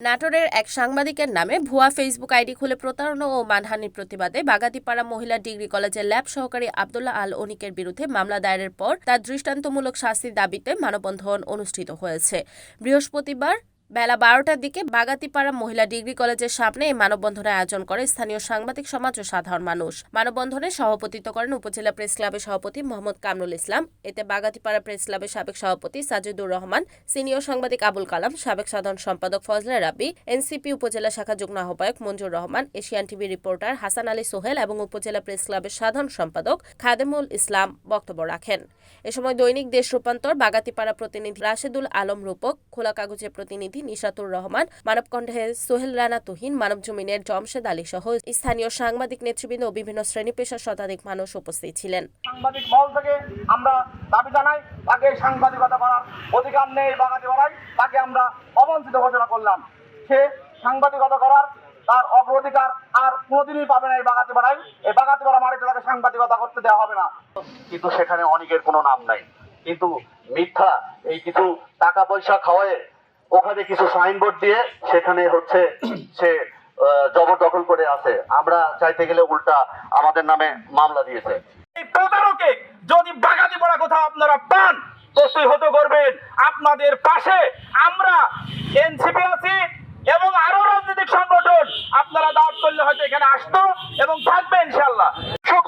নাটোরের এক সাংবাদিকের নামে ভুয়া ফেসবুক আইডি খুলে প্রতারণা ও মানহানির প্রতিবাদে বাগাতিপাড়া মহিলা ডিগ্রি কলেজের ল্যাব সহকারী আবদুল্লাহ আল অনিকের বিরুদ্ধে মামলা দায়েরের পর তার দৃষ্টান্তমূলক শাস্তির দাবিতে মানববন্ধন অনুষ্ঠিত হয়েছে। বৃহস্পতিবার বেলা বারোটার দিকে বাগাতিপাড়া মহিলা ডিগ্রি কলেজের সামনে এই মানববন্ধনের আয়োজন করে স্থানীয় সাংবাদিক সমাজ ও সাধারণ মানুষ। মানববন্ধনে সভাপতিত্ব করেন উপজেলা প্রেস ক্লাবের সভাপতি মোহাম্মদ কামরুল ইসলাম। এতে বাগাতিপাড়া প্রেস ক্লাবের সাবেক সভাপতি সাজিদুর রহমান, সিনিয়র সাংবাদিক আবুল কালাম, সাবেক সাধারণ সম্পাদক ফজলে রাব্বি, এনসিপি উপজেলা শাখা যুগ্ম আহ্বায়ক Manjur Rahman, Asian TV reporter Hasan Ali Sohel এবং উপজেলা প্রেস ক্লাবের সাধারণ সম্পাদক খাদেমুল ইসলাম বক্তব্য রাখেন। এ সময় দৈনিক দেশ রূপান্তর, বাগাতিপাড়া প্রতিনিধি রাশেদুল আলম রূপক, খোলা কাগজের প্রতিনিধি নিশাতুর রহমান, মানবকণ্ঠে সোহেল রানা তুহিন মানব জমিনের জমশেদ আলী সহ স্থানীয় সাংবাদিক নেতৃবৃন্দ ও বিভিন্ন শ্রেণি পেশার শতাধিক মানুষ উপস্থিত ছিলেন। সাংবাদিক মহল থেকে আমরা দাবি জানাই, তাকে সাংবাদিকতা করার অধিকার নেই তাকে আমরা অবঞ্চিত ঘোষণা করলাম। সে সাংবাদিকতা করার, তার অগ্রাধিকার আর কোনোদিনই পাবে না এই এই তাকে সাংবাদিকতা করতে দেওয়া হবে না। কিন্তু সেখানে অনেকের কোনো নাম নাই। কিন্তু মিথ্যা, এই কিছু টাকা পয়সা খাওয়ায় ওখানে কিছু সাইনবোর্ড দিয়ে সেখানে হচ্ছে সে জবরদখল করে আছে। আমরা চাইতে গেলে উল্টা আমাদের নামে মামলা দিয়েছে। এই প্রতারকে যদি বাগাতে পড়া কোথাও আপনারা পান হতে করবেন আপনাদের পাশে। আমরা এনসিপি আছি এবং আরও রাজনৈতিক সংগঠন আপনারা দাওয়াত করলে হয়তো এখানে আসতো এবং থাকবে ইনশাল্লাহ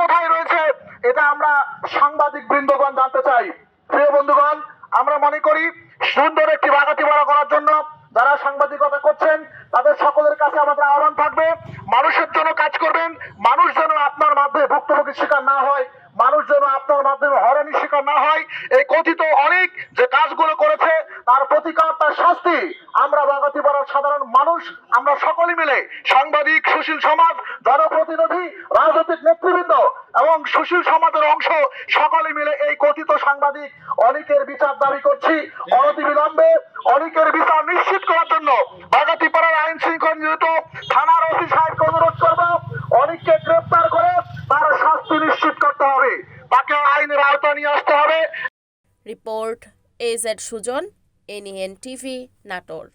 কোথায় রয়েছে এটা আমরা সাংবাদিক বৃন্দগণ জানতে চাই। প্রিয় বন্ধুগণ আমরা মনে করি সুন্দর একটি বাগাতি বড় করার জন্য যারা সাংবাদিকতা করছেন, তাদের সকলের কাছে আমাদের আহ্বান থাকবে। মানুষের জন্য কাজ করবেন, মানুষ যেন আপনার মাধ্যমে ভুক্তভোগীর শিকার না হয়, মানুষ যেন আপনার মাধ্যমে হয়রানির শিকার না হয়। এই কথিত অনেক যে কাজগুলো করেছে, তার প্রতিকার, তার শাস্তি আমরা বাগাতি পাড়ার সাধারণ মানুষ, আমরা সকলে মিলে সাংবাদিক সুশীল সমাজ, জনপ্রতিনিধি, রাজনৈতিক নেতৃবৃন্দ এবং সুশীল সমাজের অংশ। সকলে মিলে এই কথিত সাংবাদিক অনেকের বিচার দাবি করছি। অনতিবিলম্বে অনেকের বিচার নিশ্চিত করার জন্য বাগাতি পাড়ার আইন শৃঙ্খলা নিয়োজিত থানার ওসি সাহেবকে অনুরোধ করব, অনেককে গ্রেপ্তার করে তার শাস্তি নিশ্চিত করতে হবে। তাকে আইনের আওতায় নিয়ে আসতে হবে। Report A Z Sujon N E N TV Natore.